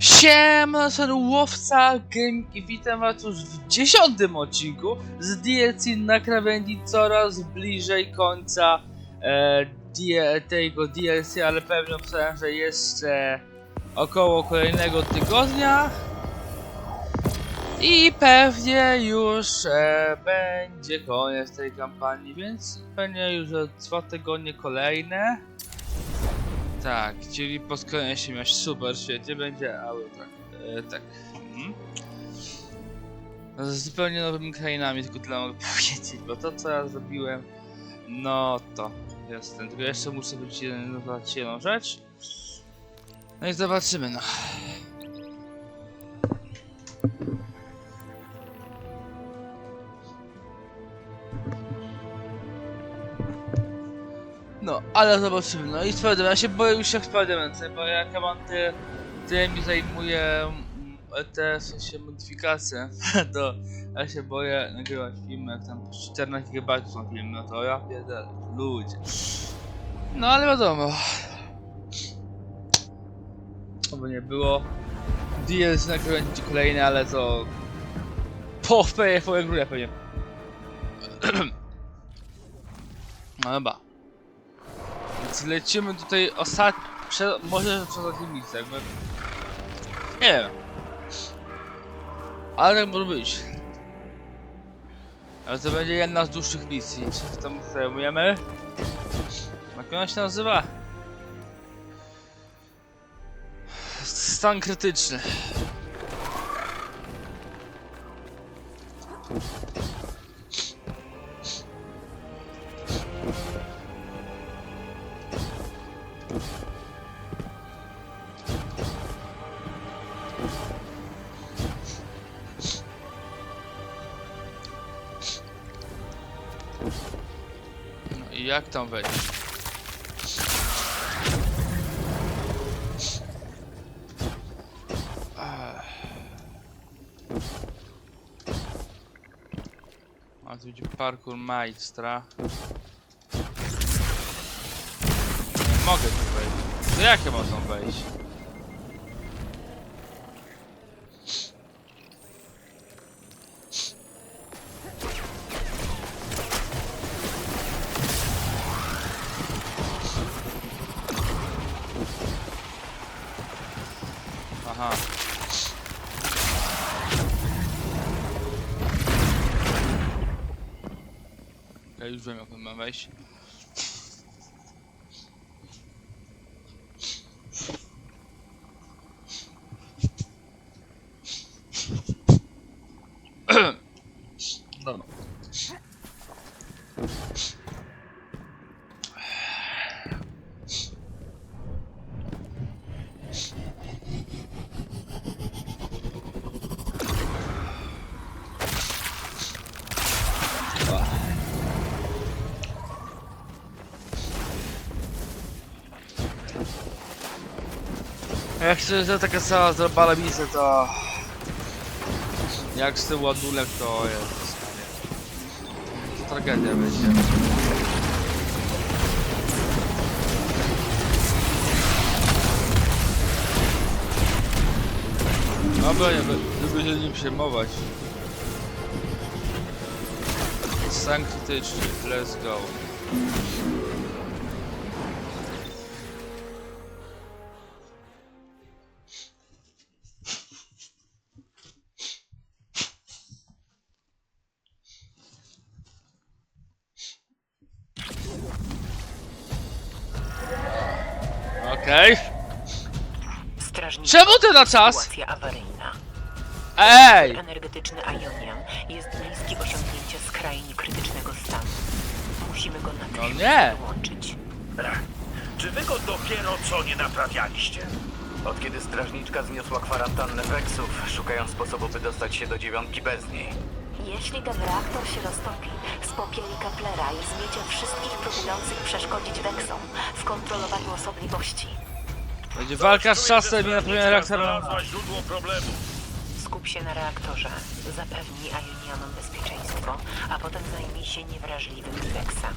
Siema, łowca Gameki, witam was już w dziesiątym odcinku z DLC na krawędzi coraz bliżej końca e, tego DLC, ale pewnie obstawiam, że jeszcze około kolejnego tygodnia i pewnie już e, będzie koniec tej kampanii, więc pewnie już za dwa tygodnie kolejne. Tak, czyli po skończeniu się miałeś super, świetnie będzie, ale tak, e, tak. Mhm. Z zupełnie nowymi krainami, tylko tyle mogę powiedzieć, bo to co ja zrobiłem, no to jestem. Tylko jeszcze muszę być zobaczyć jedną rzecz. No i zobaczymy, no. Ale zobaczymy. No i Spider-Man, ja się boję już jak Spider-Man, bo jak ja mam te, te mi zajmuje mm, te w sensie modyfikacje, to ja się boję nagrywać filmy, jak tam po 14 GB są filmy, no to ja pierdolę, ludzie. No ale wiadomo. Oby nie było. DLC nagrywający kolejne, ale to... Po wpeje, po grze pewnie. No dobra. Lecimy tutaj ostatni... Prze... Może przez miejsce, jakby... Nie wiem. Ale tak może być. Ale to będzie jedna z dłuższych misji. Czy tam zajmujemy? Jak ona się nazywa? Stan krytyczny. Tam wejść? A tu będzie parkour majstra. Nie mogę tu wejść. To jak ja wejść? Wiem Jak że taka cała zrobala misja to... Jak z tym ładunek to jest... To tragedia będzie. Dobra, nie będę się nim przejmować. Krytyczny, let's go. Okej. Strażnicy. Czemu ty na czas? Sytuacja awaryjna. Ej! Energetyczny Ionian jest bliski osiągnięcia skrajni krytycznego stanu. Musimy go No natychmiast nie! wyłączyć. Ech, Czy wy go dopiero co nie naprawialiście? Od kiedy strażniczka zniosła kwarantannę Vexów, szukając sposobu, by dostać się do dziewiątki bez niej. Jeśli ten reaktor się roztopi, spopieli Kaplera i zmiecie wszystkich próbujących przeszkodzić Vexom w kontrolowaniu osobliwości. Będzie walka z czasem i naprawienie reaktora. Znalazła źródło problemu. Skup się na reaktorze. Zapewnij Ionianom bezpieczeństwo, a potem zajmij się niewrażliwymi Vexami.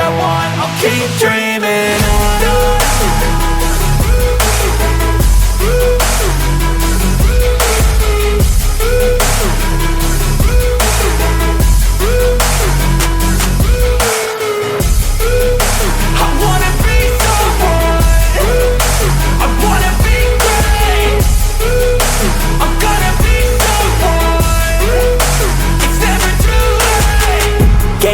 I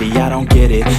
Baby, I don't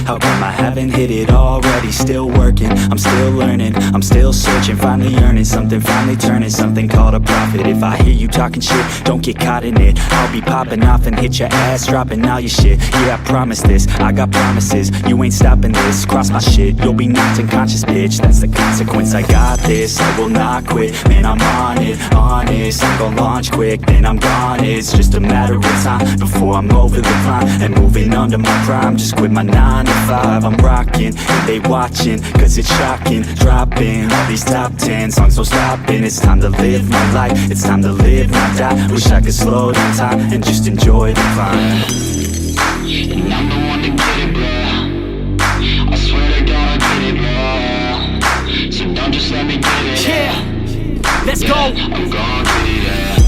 how come I haven't hit it already? Still working, I'm still learning, I'm still searching, finally earning something, finally turning something called a profit. If I hear you talking shit, don't get caught in it. I'll be popping off and hit your ass, dropping all your shit. Yeah, I promise this, I got promises. You ain't stopping this, cross my shit, you'll be knocked unconscious, bitch. That's the consequence. I got this, I will not quit. Man, I'm on it, honest. I'm gonna launch quick, then I'm gone. It's just a matter of time before I'm over the climb and moving under my prime. Just quit my nine to five. I'm rocking, they watching, cause it's shocking. Dropping all these top ten songs, so stopping. It's time to live my life, it's time to live, not die. Wish I could slow down time and just enjoy the climb. And I'm the one to get it, bro. I swear to God, I get it, bro. So don't just let me get it. Yeah, let's go. I'm gon' get it, yeah.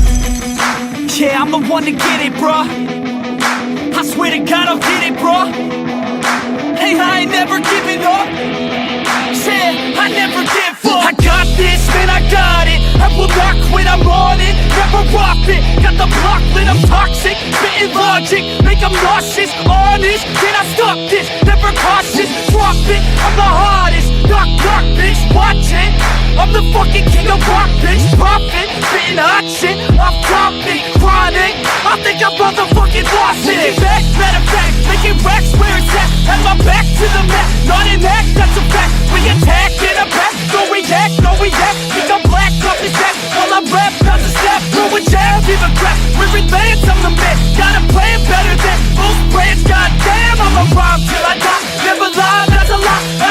Yeah, I'm the one to get it, bruh. I swear to God, I'll get it, bruh. Hey, I ain't never giving up. Yeah, I never give up. I got this, man, I got it. I will not quit, I'm on it. Never off it. Got the block lit, I'm toxic. Spitting logic, make them nauseous. Honest, can I stop this? Never cautious, drop it. I'm the hardest. Knock, knock, bitch, watch it. I'm the fucking king of rock, bitch. Profit, spitting hot shit. I'm topic, chronic. I think I'm motherfucking lost it. Making back, matter of fact, making racks where it's at. Have my back to the mat, not an act, that's a fact. We attack in a back, no react, no react. Think I'm black off his back while I rap, bout to snap. Throw a jab, a crap. We're advanced, I'm the man. Got a plan better than most brands. Goddamn, I'm a rhyme till I die. Never lie, that's a lie.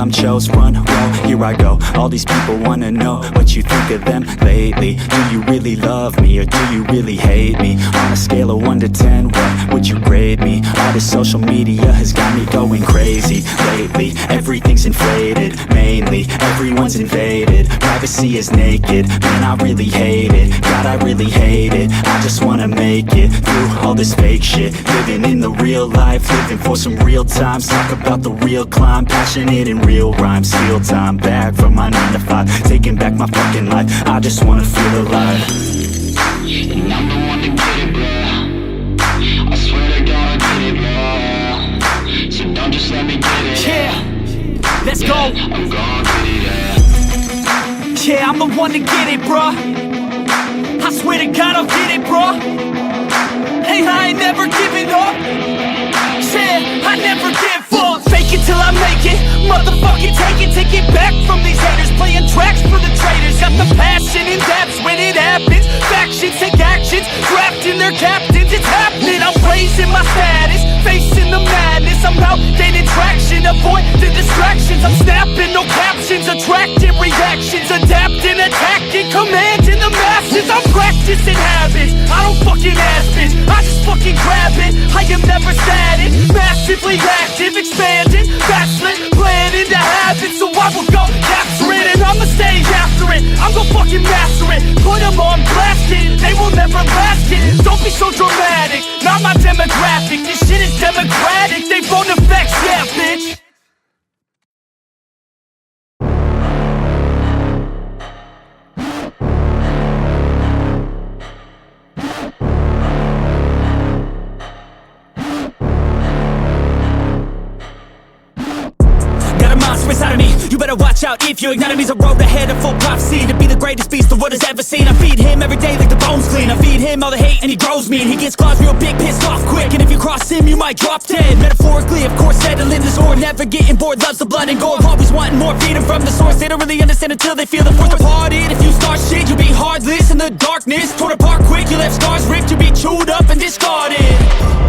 I'm chose Front row, here I go, all these people wanna know What you think of them lately. Do you really love me or do you really hate me? On a scale of 1 to 10, what would you grade me? All this social media has got me going crazy Lately, everything's inflated Mainly, everyone's invaded. Privacy is naked, man I really hate it. God I really hate it, I just wanna make it Through all this fake shit. Living in the real life, living for some real times. Talk about the real climb, passionate in real rhymes. Steal time back from my 9 to 5 Taking back my fucking life, I just wanna feel alive And I'm the one to get it, bro. I swear to God, I get it, bro. So don't just let me get it. Yeah, let's go I'm gonna get it, yeah. Yeah, I'm the one to get it, bruh. I swear to God, I'll get it, bruh. Hey, I ain't never giving up. Yeah, I never give up. Fake it till I make it. Motherfucking take it, take it back from these haters. Playing tracks for the traitors. Got the passion and that's when it happens. Factions take actions, drafting their captains. It's happening. I'm raising my status, facing the madness. I'm out gaining traction, avoid the distractions. I'm snapping, no captions, attracting reactions, adapting, attacking, commanding the masses. I'm practicing habits. I don't fucking ask bitch. I just fucking grab it. I am never static, massively active, expanding, backslid, I will go capture it and I'ma stay after it. I'm gonna fucking master it. Put them on blast it. They will never last it. Don't be so dramatic. Not my demographic. This shit is democratic. They phone effects, yeah, bitch. Out if your enemy's a road ahead of full prophecy to be the greatest beast the world has ever seen. I feed him every day like the bones clean. I feed him all the hate and he grows me. And he gets claws real big, pissed off quick. And if you cross him, you might drop dead. Metaphorically, of course, settling the score. Never getting bored, loves the blood and gore. Always wanting more, feeding from the source. They don't really understand until they feel the force departed if you start shit, you'll be heartless in the darkness. Torn apart quick, you left scars ripped. You'll be chewed up and discarded.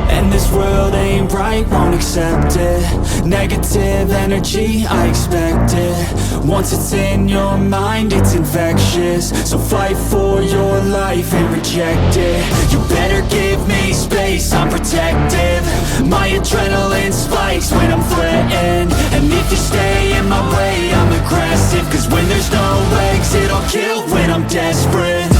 And this world ain't right, won't accept it Negative energy, I expect it Once it's in your mind, it's infectious. So fight for your life and reject it. You better give me space, I'm protective. My adrenaline spikes when I'm threatened. And if you stay in my way, I'm aggressive. Cause when there's no exit, I'll kill when I'm desperate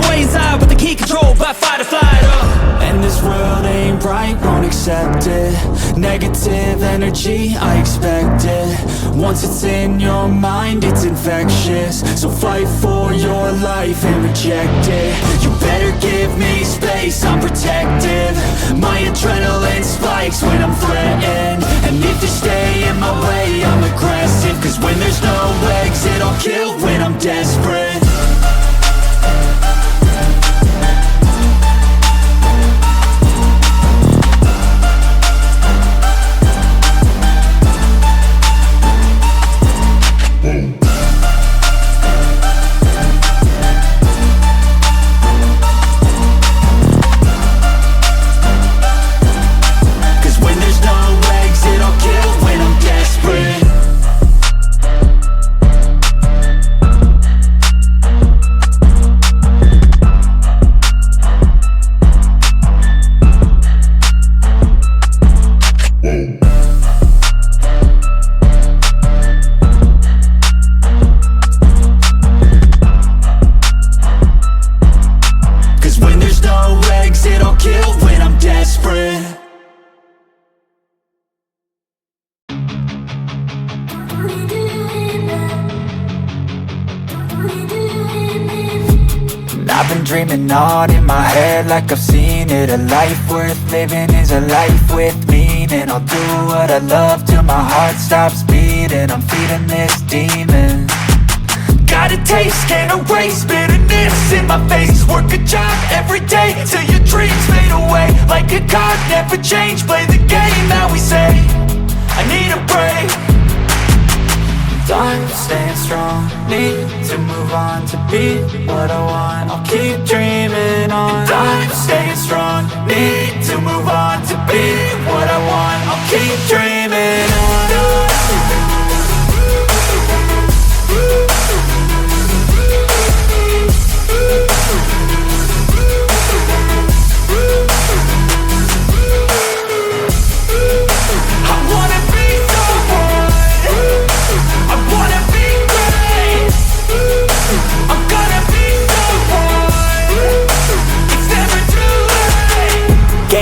Locked away inside with the key controlled by fight or flight uh. And this world ain't right, won't accept it. Negative energy, I expect it. Once it's in your mind, it's infectious. So fight for your life and reject it. You better give me space, I'm protective. My adrenaline spikes when I'm threatened. And if you stay in my way, I'm aggressive. Cause when there's no exit, I'll kill when I'm desperate my heart stops beating. I'm feeding this demon. Got a taste, can't erase bitterness in my face. Work a job every day till your dreams fade away. Like a card, never change, play the game that we say. I need a break Time staying strong, need to move on to be what I want. I'll keep dreaming on. Time staying strong, need to move on to be what I want. I'll keep dreaming on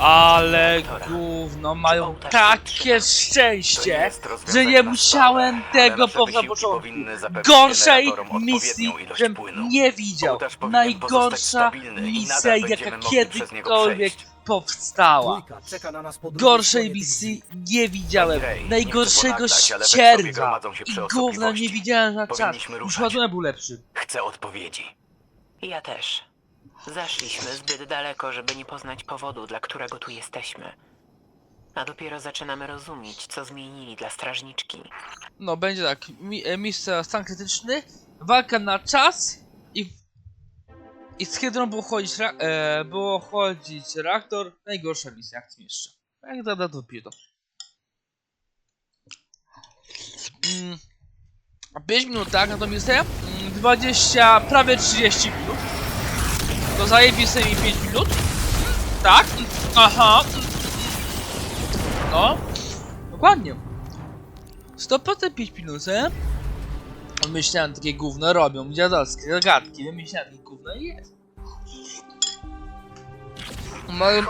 Ale gówno mają takie szczęście, że nie musiałem tego po początku. Gorszej misji, żem nie widział. Najgorsza misja, jaka kiedykolwiek powstała. Gorszej misji nie widziałem. Najgorszego ścierwa. I gówna nie widziałem na czas. Już ładunek był lepszy. Chcę odpowiedzi. Ja też. Zaszliśmy zbyt daleko, żeby nie poznać powodu, dla którego tu jesteśmy. A dopiero zaczynamy rozumieć, co zmienili dla strażniczki. No, będzie tak. Mi, e, miejsce stan krytyczny, walka na czas i. I z Hydrą było chodzić, ra, e, było chodzić reaktor. Najgorsza misja, jak zmieszczę. Jak da, da, to piję to. Mm, 5 minut, tak, na tą misję? Mm, 20, prawie 30 minut. To zajebiste mi 5 minut. Tak? Aha. No. Dokładnie. 100% 5 minut, nie? Myślałem, takie gówno robią, dziadowskie zagadki, wymyślałem takie gówno i jest. Mają,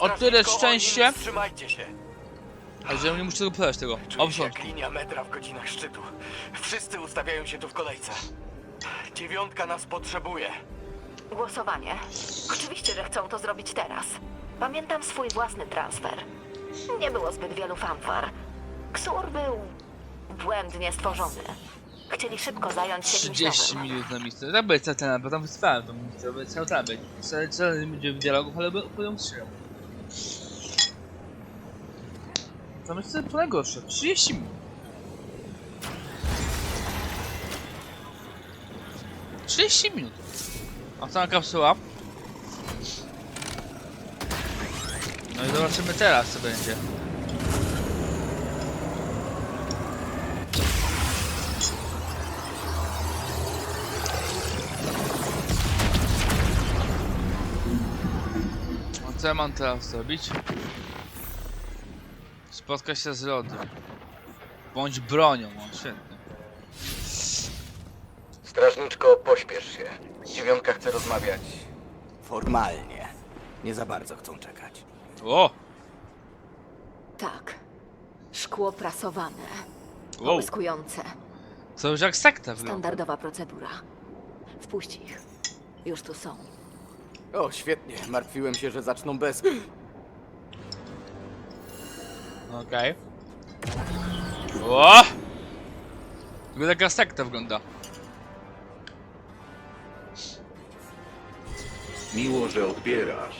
o tyle szczęście, oni- Trzymajcie się. a że nie muszę tego powiedzieć tego. Jak linia metra w godzinach szczytu. Wszyscy ustawiają się tu w kolejce. Dziewiątka nas potrzebuje. Głosowanie. Oczywiście, że chcą to zrobić teraz. Pamiętam swój własny transfer. Nie było zbyt wielu fanfar. Ksur był błędnie stworzony. Chcieli szybko zająć się czymś 30 nowym. minut na misję. Tak będzie cena, bo tam wysypałem tą misję, bo cały tam będzie. Cały cały nie będzie dialogów, ale będą strzelał. Tam jest to najgorsze. 30 minut. 30 minut. A sama kapsuła. No i zobaczymy teraz co będzie. A co ja mam teraz zrobić? Spotkać się z lodem. Bądź bronią, o świetnie. Strażniczko, pośpiesz się. Dziewiątka chce rozmawiać. Formalnie. Nie za bardzo chcą czekać. O! Tak. Szkło prasowane. Wow! To już jak sekta wygląda. Standardowa procedura. Wpuść ich. Już tu są. O, świetnie. Martwiłem się, że zaczną bez... Okej. O! Wygląda jak sekta wygląda. Miło, że odbierasz.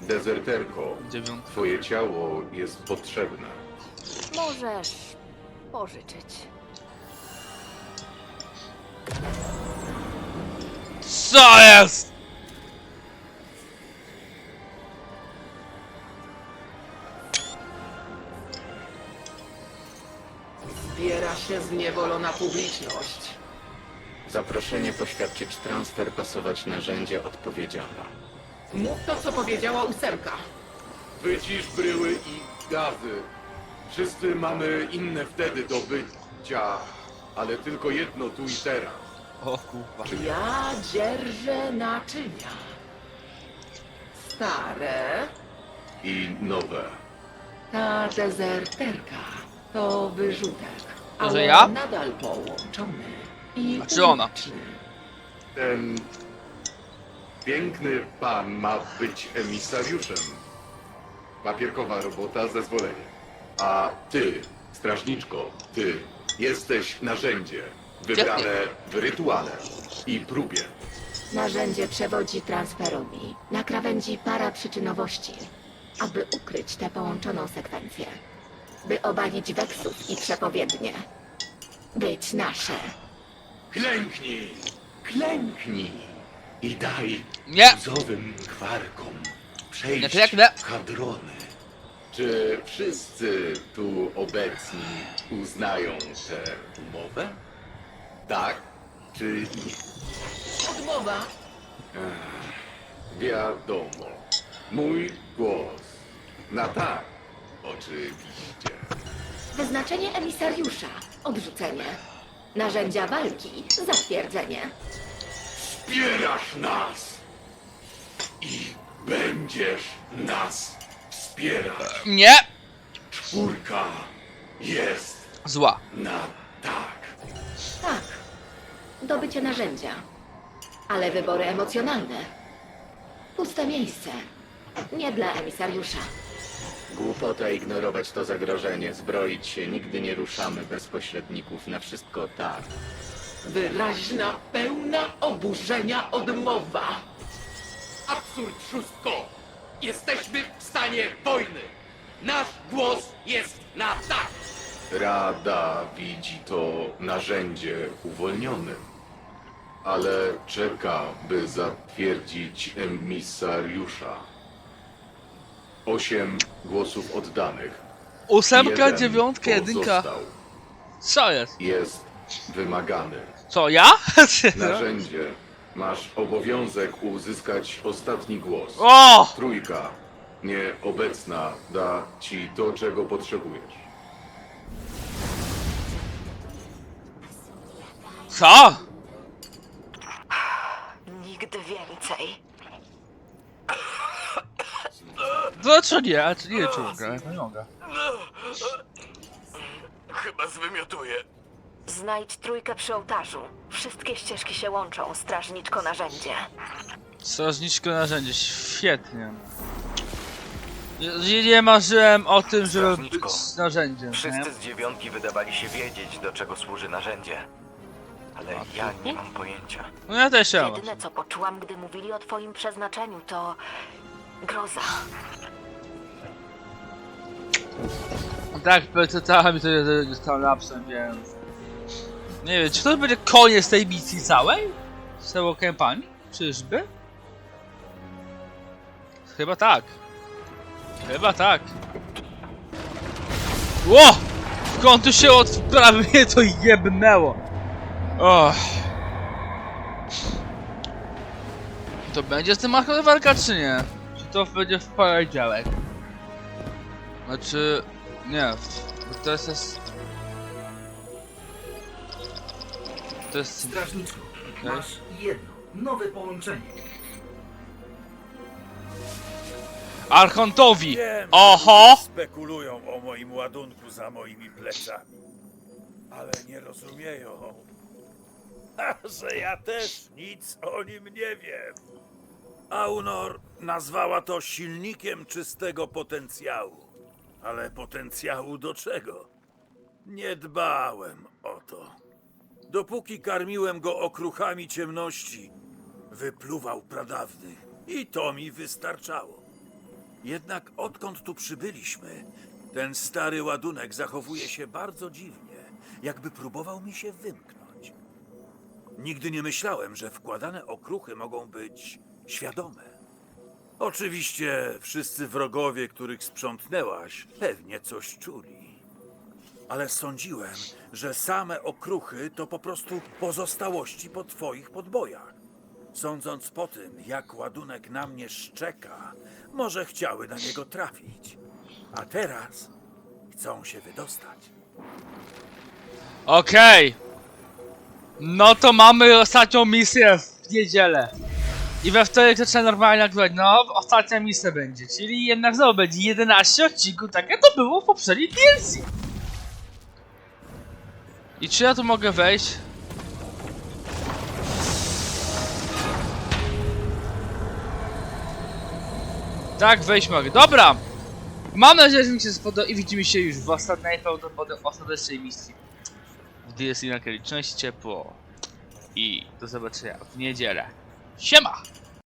Dezerterko, Dziewiątka. twoje ciało jest potrzebne. Możesz pożyczyć. Co jest? Zbiera się zniewolona publiczność. Zaproszenie poświadczyć transfer pasować narzędzie odpowiedzialne. Mów to, co powiedziała ósemka. Wycisz bryły i gazy. Wszyscy mamy inne wtedy do bycia, ale tylko jedno tu i teraz. O kurwa. Ja dzierżę naczynia. Stare, I nowe. ta dezerterka to wyrzutek. Ale ja? nadal połączony. I A czy ona? Ten piękny pan ma być emisariuszem. Papierkowa robota, zezwolenie. A ty, strażniczko, ty jesteś narzędzie wybrane w rytuale i próbie. Narzędzie przewodzi transferowi na krawędzi paraprzyczynowości, aby ukryć tę połączoną sekwencję. By obalić weksów i przepowiednie. Być nasze. Klęknij! Klęknij! I daj Nie! łzowym kwarkom przejść Nie, to jak nie? hadrony. Czy wszyscy tu obecni uznają tę umowę? Tak czy nie? Odmowa. Wiadomo. Mój głos. Na tak. Oczywiście. Wyznaczenie emisariusza. Odrzucenie. Narzędzia walki. Zatwierdzenie. Wspierasz nas! I będziesz nas wspierać. Nie! Czwórka jest Zła. na tak. Tak. Dobycie narzędzia. Ale wybory emocjonalne. Puste miejsce. Nie dla emisariusza. Głupota ignorować to zagrożenie, zbroić się, nigdy nie ruszamy bez pośredników, na wszystko tak. Wyraźna, pełna oburzenia odmowa. Absurd, szóstko! Jesteśmy w stanie wojny! Nasz głos jest na tak! Rada widzi to narzędzie uwolnionym, ale czeka, by zatwierdzić emisariusza. Osiem głosów oddanych. Ósemka, Jeden dziewiątka, jedynka. pozostał. Co jest? Jest wymagany. Co, ja? Narzędzie. Masz obowiązek uzyskać ostatni głos. O! Trójka, nieobecna, da ci to, czego potrzebujesz. Co? Nigdy więcej. Dlaczego nie? A czy nie czołga? Nie mogę. Chyba zwymiotuję. Znajdź trójkę przy ołtarzu. Wszystkie ścieżki się łączą, strażniczko narzędzie. Strażniczko narzędzie, świetnie. Nie, nie marzyłem o tym, żeby Strażniczko, być narzędziem, nie? Wszyscy z dziewiątki wydawali się wiedzieć, do czego służy narzędzie. Ale ja nie mam pojęcia. No ja też ja. Jedyne co poczułam, gdy mówili o twoim przeznaczeniu, to groza. Tak, przeczytałem i to tam lapsem, więc... Nie wiem, czy to będzie koniec tej misji całej? Z całą kampanii? Czyżby? Chyba tak. Chyba tak. Ło! Skąd tu się od prawie to jebnęło? Och. To będzie z tym walka, czy nie? To będzie w poniedziałek? Znaczy... Nie, bo to jest... jest... To jest... Strażniczku, Okej. masz jedno, nowe połączenie. Archontowi! Wiem, Oho! Spekulują o moim ładunku za moimi plecami. Ale nie rozumieją, że ja też nic o nim nie wiem. Aunor nazwała to silnikiem czystego potencjału. Ale potencjału do czego? Nie dbałem o to. Dopóki karmiłem go okruchami ciemności, wypluwał pradawnych i to mi wystarczało. Jednak odkąd tu przybyliśmy, ten stary ładunek zachowuje się bardzo dziwnie, jakby próbował mi się wymknąć. Nigdy nie myślałem, że wkładane okruchy mogą być świadome. Oczywiście wszyscy wrogowie, których sprzątnęłaś, pewnie coś czuli. Ale sądziłem, że same okruchy to po prostu pozostałości po twoich podbojach. Sądząc po tym, jak ładunek na mnie szczeka, może chciały na niego trafić. A teraz chcą się wydostać. Okej. No to mamy ostatnią misję w niedzielę. I we wtorek zaczyna normalnie nagrywać. No, ostatnia misja będzie. Czyli jednak znowu będzie 11 odcinków, tak jak to było w poprzedniej DLC. I czy ja tu mogę wejść? Tak, wejść mogę. Dobra! Mam nadzieję, że mi się spodoba i widzimy się już w ostatniej, prawdopodobnie ostatecznej misji. W DLC na. Cześć ciepło. I do zobaczenia w niedzielę. Siema!